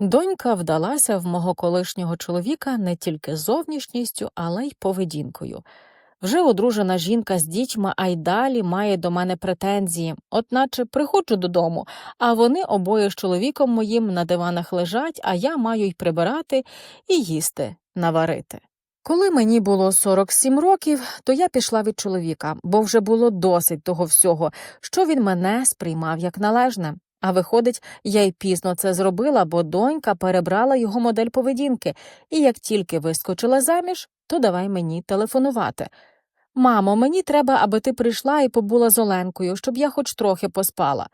Донька вдалася в мого колишнього чоловіка не тільки зовнішністю, але й поведінкою. Вже одружена жінка з дітьми, а й далі має до мене претензії, от наче приходжу додому, а вони обоє з чоловіком моїм на диванах лежать, а я маю й прибирати і їсти, наварити. Коли мені було 47 років, то я пішла від чоловіка, бо вже було досить того всього, що він мене сприймав як належне. А виходить, я й пізно це зробила, бо донька перебрала його модель поведінки, і як тільки вискочила заміж, то давай мені телефонувати. Мамо, мені треба, аби ти прийшла і побула з Оленкою, щоб я хоч трохи поспала.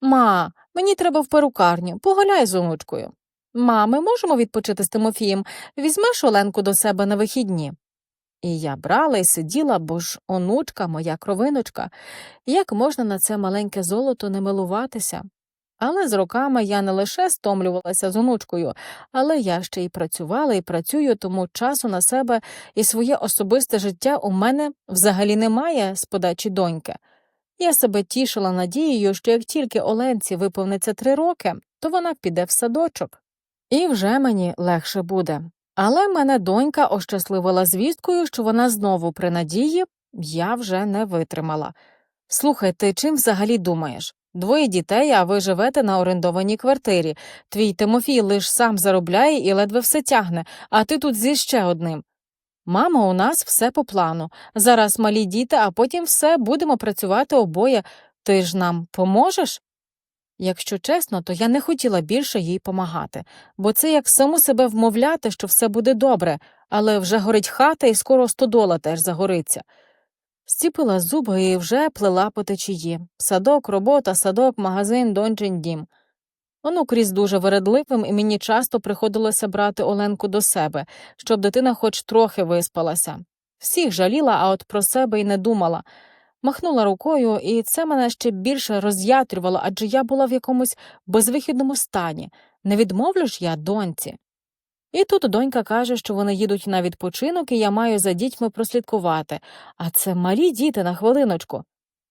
Ма, мені треба в перукарню, погуляй з онучкою. Ма, ми можемо відпочити з Тимофієм, візьмеш Оленку до себе на вихідні. І я брала і сиділа, бо ж онучка, моя кровиночка, як можна на це маленьке золото не милуватися? Але з роками я не лише стомлювалася з онучкою, але я ще й працювала і працюю, тому часу на себе і своє особисте життя у мене взагалі немає з подачі доньки. Я себе тішила надією, що як тільки Оленці виповниться три роки, то вона піде в садочок. І вже мені легше буде. Але мене донька ощасливила звісткою, що вона знову при надії, я вже не витримала. Слухай, ти чим взагалі думаєш? Двоє дітей, а ви живете на орендованій квартирі. Твій Тимофій лиш сам заробляє і ледве все тягне, а ти тут зі ще одним. Мамо, у нас все по плану. Зараз малі діти, а потім все будемо працювати обоє. Ти ж нам поможеш? Якщо чесно, то я не хотіла більше їй помагати, бо це як саму себе вмовляти, що все буде добре, але вже горить хата і скоро стодола теж загориться. Стіпила зуби і вже плела по течії. Садок, робота, садок, магазин, дончин дім. Онук ріс дуже вередливим, і мені часто приходилося брати Оленку до себе, щоб дитина хоч трохи виспалася. Всіх жаліла, а от про себе й не думала. Махнула рукою, і це мене ще більше роз'ятрювало, адже я була в якомусь безвихідному стані. Не відмовлю ж я доньці. І тут донька каже, що вони їдуть на відпочинок, і я маю за дітьми прослідкувати. А це малі діти на хвилиночку.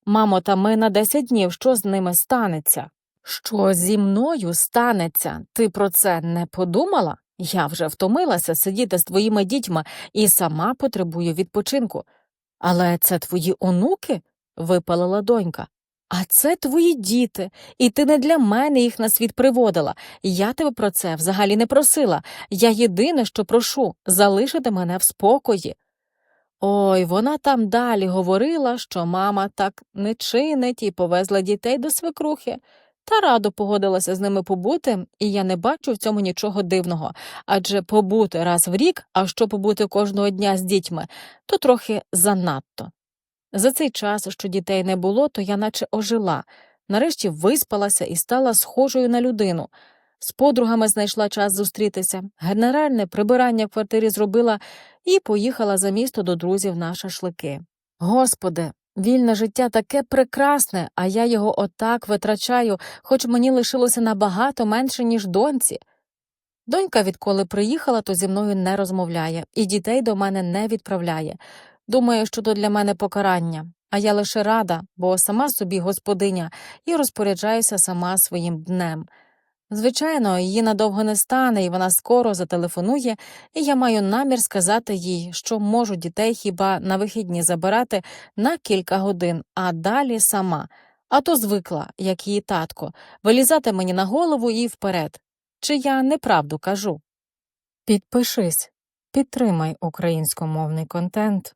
Мамо, та ми на десять днів, що з ними станеться? Що зі мною станеться? Ти про це не подумала? Я вже втомилася сидіти з твоїми дітьми і сама потребую відпочинку. Але це твої онуки? випалила донька. А це твої діти, і ти не для мене їх на світ приводила. Я тебе про це взагалі не просила. Я єдине, що прошу, залишити мене в спокої. Ой, вона там далі говорила, що мама так не чинить і повезла дітей до свекрухи. Та радо погодилася з ними побути, і я не бачу в цьому нічого дивного. Адже побути раз в рік, а що побути кожного дня з дітьми, то трохи занадто. За цей час, що дітей не було, то я наче ожила, нарешті виспалася і стала схожою на людину. З подругами знайшла час зустрітися, генеральне прибирання в квартирі зробила і поїхала за місто до друзів на шашлики. Господи, вільне життя таке прекрасне, а я його отак витрачаю, хоч мені лишилося набагато менше, ніж доньці. Донька, відколи приїхала, то зі мною не розмовляє, і дітей до мене не відправляє. Думає, що то для мене покарання, а я лише рада, бо сама собі господиня і розпоряджаюся сама своїм днем. Звичайно, її надовго не стане, і вона скоро зателефонує, і я маю намір сказати їй, що можу дітей хіба на вихідні забирати на кілька годин, а далі сама. А то звикла, як її татко, вилізати мені на голову і вперед. Чи я неправду кажу? Підпишись, підтримай українськомовний контент.